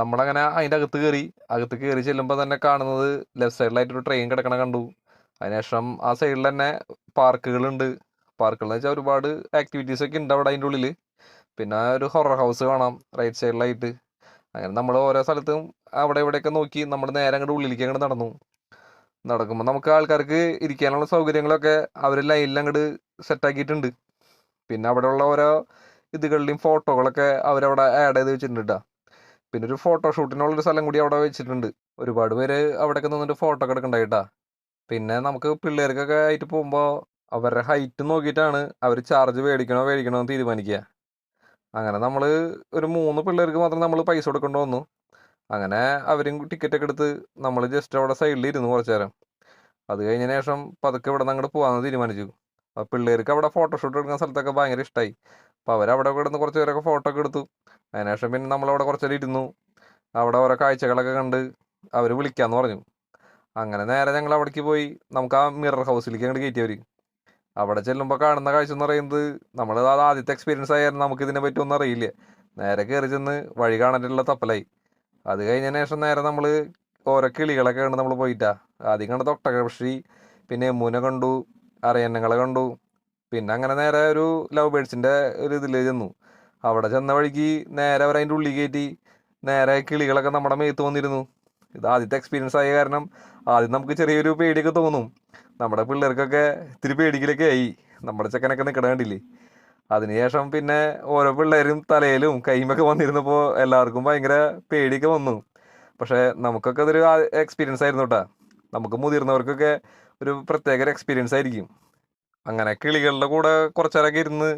നമ്മളങ്ങനെ അതിന്റെ അകത്ത് കയറി അകത്ത് കയറി ചെല്ലുമ്പോൾ തന്നെ കാണുന്നത് ലെഫ്റ്റ് സൈഡിലായിട്ട് ഒരു ട്രെയിൻ കിടക്കണ കണ്ടു. അതിനുശേഷം ആ സൈഡിൽ തന്നെ പാർക്കുകളുണ്ട്. പാർക്കുകൾ എന്ന് വെച്ചാൽ ഒരുപാട് ആക്ടിവിറ്റീസ് ഒക്കെ ഉണ്ട് അവിടെ അതിന്റെ ഉള്ളിൽ പിന്നെ ഒരു ഹൊറർ ഹൗസ് കാണാം റൈറ്റ് സൈഡിലായിട്ട് അങ്ങനെ നമ്മൾ ഓരോ സ്ഥലത്തും അവിടെ ഇവിടെയൊക്കെ നോക്കി നമ്മൾ നേരെ അങ്ങോട്ട് ഉള്ളിലേക്ക് അങ്ങോട്ട് നടന്നു. നടക്കുമ്പോൾ നമുക്ക് ആൾക്കാർക്ക് ഇരിക്കാനുള്ള സൗകര്യങ്ങളൊക്കെ അവർ ലൈനിൽ അങ്ങോട്ട് സെറ്റാക്കിയിട്ടുണ്ട് പിന്നെ അവിടെയുള്ള ഓരോ ഇതുകളുടെയും ഫോട്ടോകളൊക്കെ അവരവിടെ ആഡ് ചെയ്ത് വെച്ചിട്ടുണ്ട് ട്ടാ. പിന്നെ ഒരു ഫോട്ടോഷൂട്ടിനുള്ളൊരു സ്ഥലം കൂടി അവിടെ വെച്ചിട്ടുണ്ട്. ഒരുപാട് പേര് അവിടെയൊക്കെ നിന്നിട്ട് ഫോട്ടോ ഒക്കെ എടുക്കണ്ടായിട്ടാ പിന്നെ നമുക്ക് പിള്ളേർക്കൊക്കെ ആയിട്ട് പോകുമ്പോൾ അവരുടെ ഹൈറ്റ് നോക്കിയിട്ടാണ് അവർ ചാർജ് മേടിക്കണോ മേടിക്കണോ എന്ന് തീരുമാനിക്കുക. അങ്ങനെ നമ്മൾ ഒരു മൂന്ന് പിള്ളേർക്ക് മാത്രം നമ്മൾ പൈസ കൊടുക്കേണ്ടി വന്നു. അങ്ങനെ അവരും ടിക്കറ്റ് ഒക്കെ എടുത്ത് നമ്മൾ ജസ്റ്റ് അവിടെ സൈഡിൽ ഇരുന്നു കുറച്ചു നേരം. അത് കഴിഞ്ഞ ശേഷം പതുക്കെ ഇവിടെ നിന്ന് അങ്ങോട്ട് പോകാമെന്ന് തീരുമാനിച്ചു. അപ്പോൾ പിള്ളേർക്ക് അവിടെ ഫോട്ടോഷൂട്ട് എടുക്കുന്ന സ്ഥലത്തൊക്കെ ഭയങ്കര ഇഷ്ടമായി അപ്പോൾ അവരവിടെ കിടന്ന് കുറച്ച് പേരൊക്കെ ഫോട്ടോ ഒക്കെ എടുത്തു. അതിനുശേഷം പിന്നെ നമ്മളവിടെ കുറച്ച് നേരം ഇരുന്നു. അവിടെ ഓരോ കാഴ്ചകളൊക്കെ കണ്ട് അവർ വിളിക്കാമെന്ന് പറഞ്ഞു. അങ്ങനെ നേരെ ഞങ്ങൾ അവിടേക്ക് പോയി. നമുക്ക് ആ മിറർ ഹൗസിലേക്ക് അങ്ങോട്ട് കയറ്റിയവർ അവിടെ ചെല്ലുമ്പോൾ കാണുന്ന കാഴ്ച എന്ന് പറയുന്നത് നമ്മൾ അത് ആദ്യത്തെ എക്സ്പീരിയൻസ് ആയാലും നമുക്ക് ഇതിനെ പറ്റി ഒന്നും അറിയില്ല. നേരെ കയറി ചെന്ന് വഴി കാണാനുള്ള തപ്പലായി. അത് കഴിഞ്ഞതിന് ശേഷം നേരെ നമ്മൾ ഓരോ കിളികളൊക്കെ കണ്ട് നമ്മൾ പോയിട്ടാ. ആദ്യം കണ്ട ഒട്ടകപക്ഷി പിന്നെ മുന കണ്ടു. അരയന്നങ്ങളെ കണ്ടു. പിന്നെ അങ്ങനെ നേരെ ഒരു ലവ് ബേഡ്സിന്റെ ഒരു ഇതിൽ ചെന്നു. അവിടെ ചെന്ന വഴിക്ക് നേരെ അവർ അതിന്റെ ഉള്ളിൽ കയറ്റി നേരെ കിളികളൊക്കെ നമ്മുടെ മേത്ത് വന്നിരുന്നു. ഇത് ആദ്യത്തെ എക്സ്പീരിയൻസ് ആയ കാരണം ആദ്യം നമുക്ക് ചെറിയൊരു പേടിയൊക്കെ തോന്നും. നമ്മുടെ പിള്ളേർക്കൊക്കെ ഇത്തിരി പേടിക്കലൊക്കെ ആയി. നമ്മുടെ ചെക്കനൊക്കെ നിൽക്കണ കണ്ടില്ലേ? അതിനുശേഷം പിന്നെ ഓരോ പിള്ളേരും തലയിലും കൈമൊക്കെ വന്നിരുന്നപ്പോൾ എല്ലാവർക്കും ഭയങ്കര പേടിയൊക്കെ വന്നു. പക്ഷേ നമുക്കൊക്കെ അതൊരു എക്സ്പീരിയൻസ് ആയിരുന്നു കേട്ടോ നമുക്ക് മുതിർന്നവർക്കൊക്കെ ഒരു പ്രത്യേക ഒരു എക്സ്പീരിയൻസ് ആയിരിക്കും. അങ്ങനെ കിളികളുടെ കൂടെ കുറച്ചേരൊക്കെ ഇരുന്ന്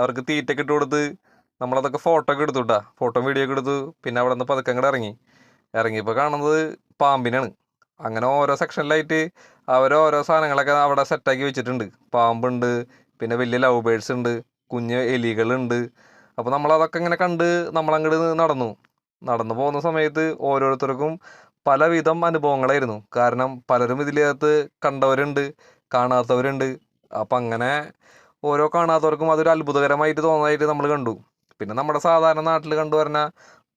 അവർക്ക് തീറ്റൊക്കെ ഇട്ട് കൊടുത്ത് നമ്മളതൊക്കെ ഫോട്ടോ ഒക്കെ എടുത്തു കേട്ടോ ഫോട്ടോ വീഡിയോ ഒക്കെ എടുത്തു. പിന്നെ അവിടെ നിന്ന് പതുക്കെ അങ്ങോട്ട് ഇറങ്ങി. ഇറങ്ങിയപ്പോൾ കാണുന്നത് പാമ്പിനാണ്. അങ്ങനെ ഓരോ സെക്ഷനിലായിട്ട് അവരോരോ സാധനങ്ങളൊക്കെ അവിടെ സെറ്റാക്കി വെച്ചിട്ടുണ്ട്. പാമ്പുണ്ട് പിന്നെ വലിയ ലവ് ബേഡ്സ് ഉണ്ട് കുഞ്ഞ് എലികളുണ്ട്. അപ്പോൾ നമ്മളതൊക്കെ ഇങ്ങനെ കണ്ട് നമ്മളങ്ങോട്ട് നടന്നു. നടന്നു പോകുന്ന സമയത്ത് ഓരോരുത്തർക്കും പലവിധം അനുഭവങ്ങളായിരുന്നു. കാരണം പലരും ഇതിനകത്ത് കണ്ടവരുണ്ട് കാണാത്തവരുണ്ട്. അപ്പം അങ്ങനെ ഓരോ കാണാത്തവർക്കും അതൊരു അത്ഭുതകരമായിട്ട് തോന്നാനായിട്ട് നമ്മൾ കണ്ടു. പിന്നെ നമ്മുടെ സാധാരണ നാട്ടിൽ കണ്ടുവരുന്ന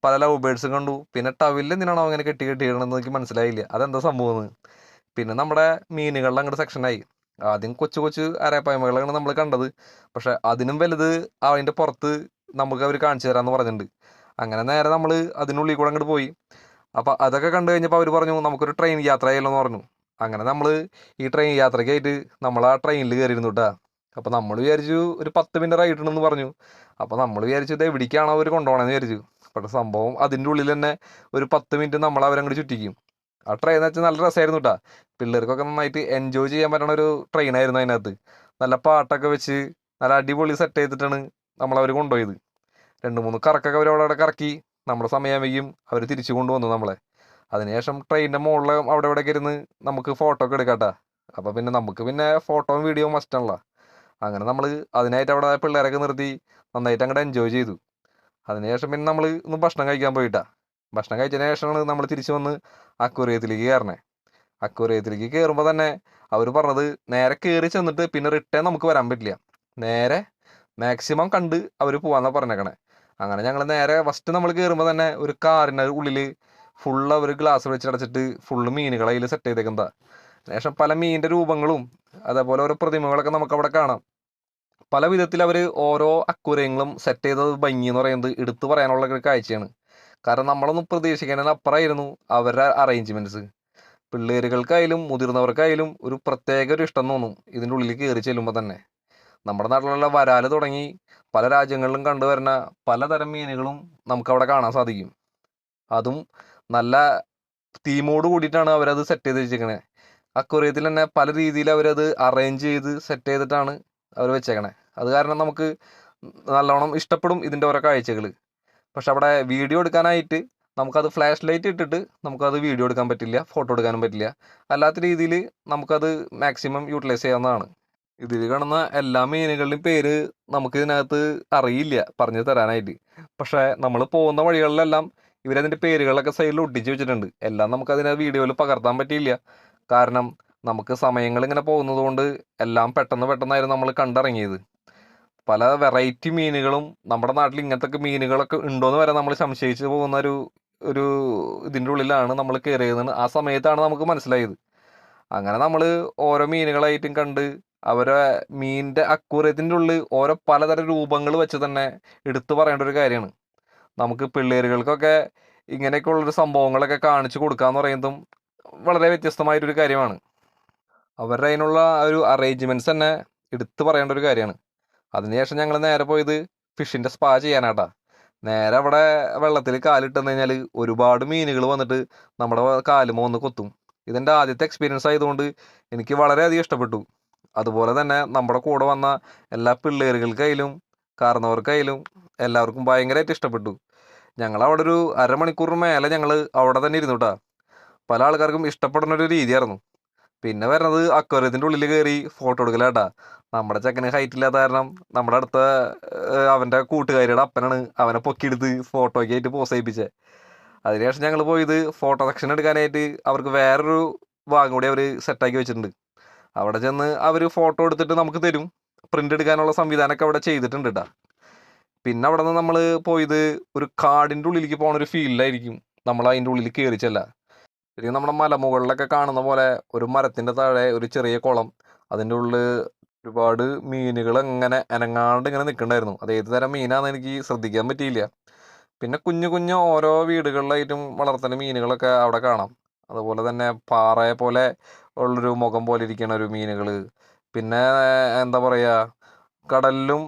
പല ലവ് ബേഡ്സും കണ്ടു. പിന്നെ ടവിൽ എന്തിനാണോ അങ്ങനെ കെട്ടി കെട്ടിയിടണമെന്ന് എനിക്ക് മനസ്സിലായില്ല. അതെന്താ സംഭവം? പിന്നെ നമ്മുടെ മീനുകളിൽ അങ്ങോട്ട് സെക്ഷനായി ആദ്യം കൊച്ചു കൊച്ചു അരപ്പായ്മകളാണ് നമ്മൾ കണ്ടത്. പക്ഷെ അതിനും വലുത് അതിന്റെ പുറത്ത് നമുക്ക് അവർ കാണിച്ചു തരാമെന്ന് പറഞ്ഞിട്ടുണ്ട്. അങ്ങനെ നേരെ നമ്മൾ അതിനുള്ളിൽ കൂടെ അങ്ങോട്ട് പോയി. അപ്പോൾ അതൊക്കെ കണ്ടു കഴിഞ്ഞപ്പോൾ അവർ പറഞ്ഞു നമുക്കൊരു ട്രെയിൻ യാത്ര ചെയ്യലോ എന്ന് പറഞ്ഞു. അങ്ങനെ നമ്മൾ ഈ ട്രെയിൻ യാത്രയ്ക്കായിട്ട് നമ്മൾ ആ ട്രെയിനിൽ കയറിയിരുന്നു കേട്ടോ അപ്പോൾ നമ്മൾ വിചാരിച്ചു ഒരു പത്ത് മിനിറ്റ് റൈഡ് പറഞ്ഞു. അപ്പോൾ നമ്മൾ വിചാരിച്ചു ഇത് എവിടേക്കാണോ അവർ കൊണ്ടുപോകണമെന്ന് വിചാരിച്ചു. പക്ഷെ സംഭവം അതിന്റെ ഉള്ളിൽ തന്നെ ഒരു പത്ത് മിനിറ്റ് നമ്മൾ അവരങ്ങോട്ട് ചുറ്റിക്കും. ആ ട്രെയിൻ എന്ന് വെച്ചാൽ നല്ല രസമായിരുന്നു കേട്ടോ പിള്ളേർക്കൊക്കെ നന്നായിട്ട് എൻജോയ് ചെയ്യാൻ പറ്റണ ഒരു ട്രെയിൻ ആയിരുന്നു അതിനകത്ത്. നല്ല പാട്ടൊക്കെ വെച്ച് നല്ല അടിപൊളി സെറ്റ് ചെയ്തിട്ടാണ് നമ്മളവർ കൊണ്ടുപോയത്. രണ്ട് മൂന്ന് കറക്കൊക്കെ അവർ അവിടെ കറക്കി. നമ്മുടെ സമയമാകും അവർ തിരിച്ചു കൊണ്ടുവന്നു നമ്മളെ. അതിനുശേഷം ട്രെയിനിന്റെ മുകളിൽ അവിടെ ഇവിടെയൊക്കെ ഇരുന്ന് നമുക്ക് ഫോട്ടോ ഒക്കെ എടുക്കാട്ടാ. അപ്പോൾ പിന്നെ നമുക്ക് പിന്നെ ഫോട്ടോയും വീഡിയോയും മസ്റ്റാണല്ലോ അങ്ങനെ നമ്മൾ അതിനായിട്ട് അവിടെ പിള്ളേരൊക്കെ നിർത്തി നന്നായിട്ട് അങ്ങോട്ട് എൻജോയ് ചെയ്തു. അതിനുശേഷം പിന്നെ നമ്മൾ ഒന്ന് ഭക്ഷണം കഴിക്കാൻ പോയിട്ടാ. ഭക്ഷണം കഴിച്ചതിന് ശേഷമാണ് നമ്മൾ തിരിച്ചു വന്ന് അക്വറിയത്തിലേക്ക് കയറണേ. അക്വറിയത്തിലേക്ക് കയറുമ്പോൾ തന്നെ അവർ പറഞ്ഞത് നേരെ കയറി ചെന്നിട്ട് പിന്നെ റിട്ടേൺ നമുക്ക് വരാൻ പറ്റില്ല. നേരെ മാക്സിമം കണ്ട് അവർ പോകാമെന്നാണ് പറഞ്ഞേക്കണേ. അങ്ങനെ ഞങ്ങൾ നേരെ ഫസ്റ്റ് നമ്മൾ കയറുമ്പോൾ തന്നെ ഒരു കാറിന്റെ ഉള്ളിൽ ഫുള്ള് അവർ ഗ്ലാസ് വെച്ചടച്ചിട്ട് ഫുള്ള് മീനുകൾ അതിൽ സെറ്റ് ചെയ്തേക്കുന്നതാ ശേഷം പല മീനിന്റെ രൂപങ്ങളും അതേപോലെ ഓരോ പ്രതിമകളൊക്കെ നമുക്ക് അവിടെ കാണാം. പല വിധത്തിൽ അവർ ഓരോ അക്വേറിയങ്ങളും സെറ്റ് ചെയ്തത് ഭംഗി എന്ന് പറയുന്നത് എടുത്തു പറയാനുള്ള ഒരു കാഴ്ചയാണ്. കാരണം നമ്മളൊന്നും പ്രതീക്ഷിക്കുന്നതിന് അപ്പുറമായിരുന്നു അവരുടെ അറേഞ്ച്മെന്റ്സ് പിള്ളേരുകൾക്കായാലും മുതിർന്നവർക്കായാലും ഒരു പ്രത്യേക ഒരു ഇഷ്ടം തോന്നും ഇതിന്റെ ഉള്ളിൽ കയറി ചെല്ലുമ്പോൾ തന്നെ. നമ്മുടെ നാട്ടിലുള്ള വരാൽ തുടങ്ങി പല രാജ്യങ്ങളിലും കണ്ടുവരുന്ന പലതരം മീനുകളും നമുക്കവിടെ കാണാൻ സാധിക്കും. അതും നല്ല തീമോട് കൂടിയിട്ടാണ് അവരത് സെറ്റ് ചെയ്ത് വെച്ചേക്കണേ അക്വറിയത്തിൽ തന്നെ പല രീതിയിൽ അവരത് അറേഞ്ച് ചെയ്ത് സെറ്റ് ചെയ്തിട്ടാണ് അവർ വെച്ചേക്കണേ. അത് കാരണം നമുക്ക് നല്ലോണം ഇഷ്ടപ്പെടും ഇതിന്റെ ഓരോ കാഴ്ചകൾ പക്ഷെ അവിടെ വീഡിയോ എടുക്കാനായിട്ട് നമുക്കത് ഫ്ലാഷ് ലൈറ്റ് ഇട്ടിട്ട് നമുക്കത് വീഡിയോ എടുക്കാൻ പറ്റില്ല ഫോട്ടോ എടുക്കാനും പറ്റില്ല. അല്ലാത്ത രീതിയിൽ നമുക്കത് മാക്സിമം യൂട്ടിലൈസ് ചെയ്യാവുന്നതാണ്. ഇതിൽ കാണുന്ന എല്ലാ മീനുകളുടെയും പേര് നമുക്ക് ഇതിനകത്ത് അറിയില്ല പറഞ്ഞു തരാനായിട്ട്. പക്ഷേ നമ്മൾ പോകുന്ന വഴികളിലെല്ലാം ഇവരതിന്റെ പേരുകളൊക്കെ സൈഡിൽ ഒട്ടിച്ച് വെച്ചിട്ടുണ്ട്. എല്ലാം നമുക്ക് അതിനെ വീഡിയോയിൽ പകർത്താൻ പറ്റിയില്ല. കാരണം നമുക്ക് സമയങ്ങൾ ഇങ്ങനെ പോകുന്നത് കൊണ്ട് എല്ലാം പെട്ടെന്ന് പെട്ടെന്നായിരുന്നു നമ്മൾ കണ്ടിറങ്ങിയത്. പല വെറൈറ്റി മീനുകളും നമ്മുടെ നാട്ടിൽ ഇങ്ങനത്തെ മീനുകളൊക്കെ മീനുകളൊക്കെ ഉണ്ടോയെന്ന് വരെ നമ്മൾ സംശയിച്ച് പോകുന്ന ഒരു ഒരു ഇതിന്റെ ഉള്ളിലാണ് നമ്മൾ കയറിയതെന്ന് ആ സമയത്താണ് നമുക്ക് മനസ്സിലായത്. അങ്ങനെ നമ്മൾ ഓരോ മീനുകളായിട്ടും കണ്ട് അവരെ മീനിന്റെ അക്കൂറത്തിന്റെ ഉള്ളിൽ ഓരോ പലതരം രൂപങ്ങൾ വെച്ച് തന്നെ എടുത്തു പറയേണ്ട ഒരു കാര്യമാണ്. നമുക്ക് പിള്ളേരുകൾക്കൊക്കെ ഇങ്ങനെയൊക്കെ ഉള്ളൊരു സംഭവങ്ങളൊക്കെ കാണിച്ചു കൊടുക്കുക എന്ന് പറയുന്നതും വളരെ വ്യത്യസ്തമായിട്ടൊരു കാര്യമാണ്. അവരുടെ അതിനുള്ള ഒരു അറേഞ്ച്മെന്റ്സ് തന്നെ എടുത്തു പറയേണ്ട ഒരു കാര്യമാണ്. അതിനുശേഷം ഞങ്ങൾ നേരെ പോയത് ഫിഷിന്റെ സ്പാ ചെയ്യാനാട്ടാ. നേരെ അവിടെ വെള്ളത്തിൽ കാലിട്ടെന്ന് കഴിഞ്ഞാൽ ഒരുപാട് മീനുകൾ വന്നിട്ട് നമ്മുടെ കാലുമോ ഒന്ന് കൊത്തും. ഇതെന്റെ ആദ്യത്തെ എക്സ്പീരിയൻസ് ആയതുകൊണ്ട് എനിക്ക് വളരെയധികം ഇഷ്ടപ്പെട്ടു. അതുപോലെ തന്നെ നമ്മുടെ കൂടെ വന്ന എല്ലാ പിള്ളേരുകൾക്കായാലും കാരണവർക്കായാലും എല്ലാവർക്കും ഭയങ്കരമായിട്ട് ഇഷ്ടപ്പെട്ടു. ഞങ്ങൾ അവിടെ ഒരു അരമണിക്കൂറിന് മേലെ ഞങ്ങൾ അവിടെ തന്നെ ഇരുന്നു കേട്ടാ പല ആൾക്കാർക്കും ഇഷ്ടപ്പെടുന്ന ഒരു രീതിയായിരുന്നു. പിന്നെ വരുന്നത് അക്വരത്തിന്റെ ഉള്ളിൽ കയറി ഫോട്ടോ എടുക്കലാട്ടാ നമ്മുടെ ചെക്കന് ഹൈറ്റ് ഇല്ലാത്ത കാരണം നമ്മുടെ അടുത്ത അവന്റെ കൂട്ടുകാരിയുടെ അപ്പനാണ് അവനെ പൊക്കിയെടുത്ത് ഫോട്ടോയ്ക്ക് ആയിട്ട് പോസ് ചെയ്യിപ്പിച്ചത് അതിനുശേഷം ഞങ്ങൾ പോയത് ഫോട്ടോ സെക്ഷൻ എടുക്കാനായിട്ട് അവർക്ക് വേറൊരു ഭാഗം കൂടി അവർ സെറ്റാക്കി വെച്ചിട്ടുണ്ട്. അവിടെ ചെന്ന് അവർ ഫോട്ടോ എടുത്തിട്ട് നമുക്ക് തരും. പ്രിന്റ് എടുക്കാനുള്ള സംവിധാനമൊക്കെ അവിടെ ചെയ്തിട്ടുണ്ട് കേട്ടോ പിന്നെ അവിടെ നിന്ന് നമ്മൾ പോയത് ഒരു കാടിന്റെ ഉള്ളിലേക്ക് പോകുന്ന ഒരു ഫീൽഡിലായിരിക്കും നമ്മൾ അതിന്റെ ഉള്ളിൽ കയറി ചെല്ല. ശരിക്കും നമ്മുടെ മലമുകളിലൊക്കെ കാണുന്ന പോലെ ഒരു മരത്തിന്റെ താഴെ ഒരു ചെറിയ കുളം. അതിന്റെ ഉള്ളിൽ ഒരുപാട് മീനുകൾ അങ്ങനെ അനങ്ങാണ്ട് ഇങ്ങനെ നിൽക്കണ്ടായിരുന്നു. അത് ഏത് തരം മീനാണെന്ന് എനിക്ക് ശ്രദ്ധിക്കാൻ പറ്റിയില്ല. പിന്നെ കുഞ്ഞു കുഞ്ഞു ഓരോ വീടുകളിലായിട്ടും വളർത്തുന്ന മീനുകളൊക്കെ അവിടെ കാണാം. അതുപോലെ തന്നെ പാറയെ പോലെ ഉള്ളൊരു മുഖം പോലെ ഇരിക്കുന്ന ഒരു മീനുകൾ പിന്നെ എന്താ പറയുക കടലിലും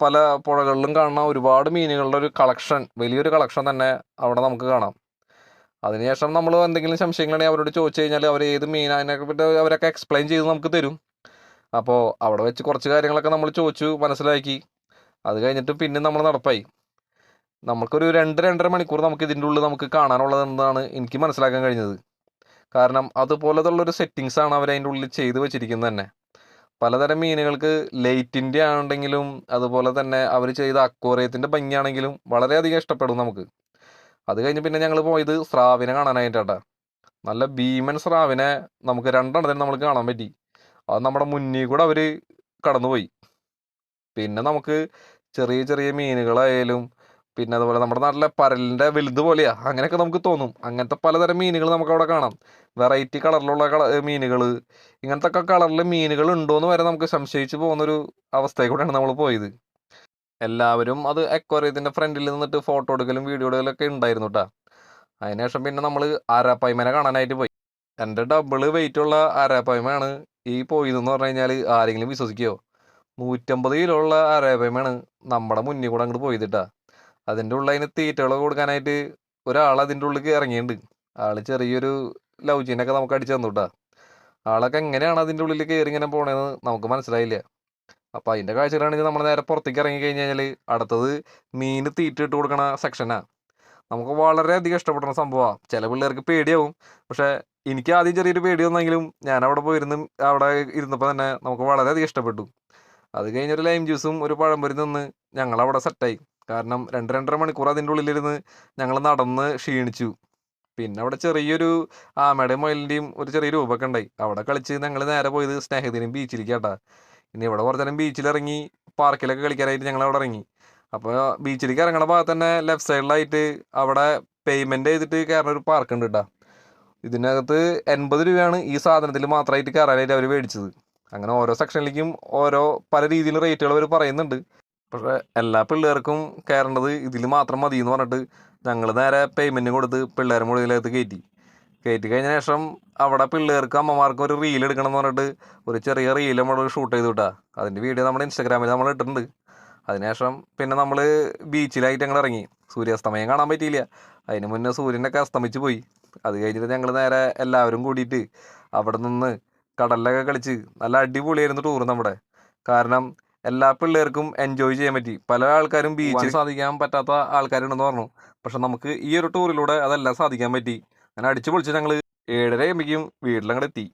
പല പുഴകളിലും കാണുന്ന ഒരുപാട് മീനുകളുടെ ഒരു കളക്ഷൻ വലിയൊരു കളക്ഷൻ തന്നെ അവിടെ നമുക്ക് കാണാം. അതിനുശേഷം നമ്മൾ എന്തെങ്കിലും സംശയങ്ങളാണെങ്കിൽ അവരോട് ചോദിച്ചു കഴിഞ്ഞാൽ അവർ ഏത് മീൻ അതിനൊക്കെ പറ്റി അവരൊക്കെ എക്സ്പ്ലെയിൻ ചെയ്ത് നമുക്ക് തരും. അപ്പോൾ അവിടെ വെച്ച് കുറച്ച് കാര്യങ്ങളൊക്കെ നമ്മൾ ചോദിച്ചു മനസ്സിലാക്കി. അത് കഴിഞ്ഞിട്ട് പിന്നെ നമ്മൾ നടപ്പായി. നമുക്കൊരു രണ്ട് രണ്ടര മണിക്കൂർ നമുക്ക് ഇതിന്റെ ഉള്ളിൽ നമുക്ക് കാണാനുള്ളത് എന്താണ് എനിക്ക് മനസ്സിലാക്കാൻ കഴിഞ്ഞത്. കാരണം അതുപോലത്തുള്ളൊരു സെറ്റിങ്സ് ആണ് അവർ അതിന്റെ ഉള്ളിൽ ചെയ്തു വെച്ചിരിക്കുന്നത് തന്നെ. പലതരം മീനുകൾക്ക് ലൈറ്റിന്റെ ആണെങ്കിലും അതുപോലെ തന്നെ അവർ ചെയ്ത അക്വോറിയത്തിന്റെ ഭംഗിയാണെങ്കിലും വളരെയധികം ഇഷ്ടപ്പെടും നമുക്ക്. അത് കഴിഞ്ഞ് പിന്നെ ഞങ്ങൾ പോയത് സ്രാവിനെ കാണാനായിട്ടാ നല്ല ഭീമൻ സ്രാവിനെ നമുക്ക് രണ്ടെണ്ണത്തിന് നമ്മൾ കാണാൻ പറ്റി. അത് നമ്മുടെ മുന്നിൽ കൂടെ അവർ കടന്നുപോയി. പിന്നെ നമുക്ക് ചെറിയ ചെറിയ മീനുകളായാലും പിന്നെ അതുപോലെ നമ്മുടെ നാട്ടിലെ പരലിന്റെ വലുത് പോലെയാ. അങ്ങനെയൊക്കെ നമുക്ക് തോന്നും. അങ്ങനത്തെ പലതരം മീനുകൾ നമുക്ക് അവിടെ കാണാം. വെറൈറ്റി കളറിലുള്ള കള മീനുകൾ. ഇങ്ങനത്തെ ഒക്കെ കളറിൽ മീനുകൾ ഉണ്ടോയെന്ന് വരെ നമുക്ക് സംശയിച്ച് പോകുന്നൊരു അവസ്ഥയിൽ കൂടെയാണ് നമ്മൾ പോയത്. എല്ലാവരും അത് എക്വറിയത്തിന്റെ ഫ്രണ്ടിൽ നിന്നിട്ട് ഫോട്ടോ എടുക്കലും വീഡിയോ എടുക്കലൊക്കെ ഉണ്ടായിരുന്നു കേട്ടോ അതിനുശേഷം പിന്നെ നമ്മൾ ആരാപ്പായ്മനെ കാണാനായിട്ട് പോയി. എന്റെ ഡബിൾ വെയിറ്റ് ഉള്ള ആരാപ്പായ്മയാണ് ഈ പോയതെന്ന് പറഞ്ഞു കഴിഞ്ഞാൽ ആരെങ്കിലും വിശ്വസിക്കുമോ നൂറ്റമ്പത് കിലോ ഉള്ള ആരാപ്പായ്മയാണ് നമ്മുടെ മുന്നിൽ കൂടെ അങ്ങോട്ട് പോയത് കേട്ടാ അതിന്റെ ഉള്ളിൽ അതിന് തീറ്റകളൊക്കെ കൊടുക്കാനായിട്ട് ഒരാൾ അതിന്റെ ഉള്ളിൽ ഇറങ്ങിയിട്ടുണ്ട് ആൾ ചെറിയൊരു ലവ് ജീനൊക്കെ നമുക്ക് അടിച്ചു തന്നു കേട്ടാ ആളൊക്കെ എങ്ങനെയാണ് അതിന്റെ ഉള്ളിൽ കയറി ഇങ്ങനെ പോണേന്ന് നമുക്ക് മനസ്സിലായില്ല. അപ്പം അതിന്റെ കാഴ്ചകളാണെങ്കിൽ നമ്മൾ നേരെ പുറത്തേക്ക് ഇറങ്ങി കഴിഞ്ഞ് കഴിഞ്ഞാൽ അടുത്തത് മീൻ തീറ്റ ഇട്ട് കൊടുക്കണ സെക്ഷനാണ് നമുക്ക് വളരെയധികം ഇഷ്ടപ്പെടുന്ന സംഭവമാണ് ചില പിള്ളേർക്ക് പേടിയാവും. പക്ഷേ എനിക്ക് ആദ്യം ചെറിയൊരു പേടി വന്നെങ്കിലും ഞാൻ അവിടെ പോയിരുന്ന് അവിടെ ഇരുന്നപ്പോൾ തന്നെ നമുക്ക് വളരെയധികം ഇഷ്ടപ്പെട്ടു. അത് കഴിഞ്ഞൊരു ലൈം ജ്യൂസും ഒരു പഴംപൊരി നിന്ന് ഞങ്ങളവിടെ സെറ്റായി കാരണം രണ്ട് രണ്ടര മണിക്കൂർ അതിന്റെ ഉള്ളിലിരുന്ന് ഞങ്ങൾ നടന്ന് ക്ഷീണിച്ചു. പിന്നെ അവിടെ ചെറിയൊരു ആമയുടെയും മൊയിലിന്റെയും ഒരു ചെറിയ രൂപമൊക്കെ ഉണ്ടായി. അവിടെ കളിച്ച് ഞങ്ങൾ നേരെ പോയത് സ്നേഹത്തിനും ബീച്ചിലേക്ക് കേട്ടാ ഇനി ഇവിടെ കുറച്ച് നേരം ബീച്ചിലിറങ്ങി പാർക്കിലൊക്കെ കളിക്കാനായിട്ട് ഞങ്ങൾ അവിടെ ഇറങ്ങി. അപ്പോൾ ബീച്ചിലേക്ക് ഇറങ്ങണ ഭാഗത്ത് തന്നെ ലെഫ്റ്റ് സൈഡിലായിട്ട് അവിടെ പേയ്മെന്റ് ചെയ്തിട്ട് കയറുന്ന ഒരു പാർക്ക് ഉണ്ട് കേട്ടോ ഇതിനകത്ത് എൺപത് രൂപയാണ് ഈ സാധനത്തിൽ മാത്രമായിട്ട് കയറാനായിട്ട് അവർ മേടിച്ചത്. അങ്ങനെ ഓരോ സെക്ഷനിലേക്കും ഓരോ പല രീതിയിലും റേറ്റുകൾ അവർ പറയുന്നുണ്ട്. പക്ഷേ എല്ലാ പിള്ളേർക്കും കയറേണ്ടത് ഇതിൽ മാത്രം മതി എന്ന് പറഞ്ഞിട്ട് ഞങ്ങൾ നേരെ പേയ്മെന്റും കൊടുത്ത് പിള്ളേർ മുകളിലേക്ക് കയറ്റി. കയറ്റി കഴിഞ്ഞ ശേഷം അവിടെ പിള്ളേർക്ക് അമ്മമാർക്കും ഒരു റീൽ എടുക്കണം എന്ന് പറഞ്ഞിട്ട് ഒരു ചെറിയ റീൽ നമ്മൾ ഷൂട്ട് ചെയ്തു വിട്ടാ അതിന്റെ വീഡിയോ നമ്മുടെ ഇൻസ്റ്റാഗ്രാമിൽ നമ്മൾ ഇട്ടിട്ടുണ്ട്. അതിനുശേഷം പിന്നെ നമ്മൾ ബീച്ചിലായിട്ട് ഞങ്ങൾ ഇറങ്ങി. സൂര്യാസ്തമയം കാണാൻ പറ്റിയില്ല. അതിന് മുന്നേ സൂര്യനൊക്കെ അസ്തമിച്ച് പോയി. അത് കഴിഞ്ഞിട്ട് ഞങ്ങൾ നേരെ എല്ലാവരും കൂടിയിട്ട് അവിടെ നിന്ന് കടലിലൊക്കെ കളിച്ച് നല്ല അടിപൊളിയായിരുന്നു ടൂർ നമ്മുടെ. കാരണം എല്ലാ പിള്ളേർക്കും എൻജോയ് ചെയ്യാൻ പറ്റി. പല ആൾക്കാരും ബീച്ചിൽ സാധിക്കാൻ പറ്റാത്ത ആൾക്കാരുണ്ടെന്ന് പറഞ്ഞു. പക്ഷെ നമുക്ക് ഈ ഒരു ടൂറിലൂടെ അതെല്ലാം സാധിക്കാൻ പറ്റി. അങ്ങനെ അടിച്ചു പൊളിച്ച് ഞങ്ങൾ ഏഴര ആകുമ്പോഴേക്കും വീട്ടിലങ്ങോട്ട് എത്തി.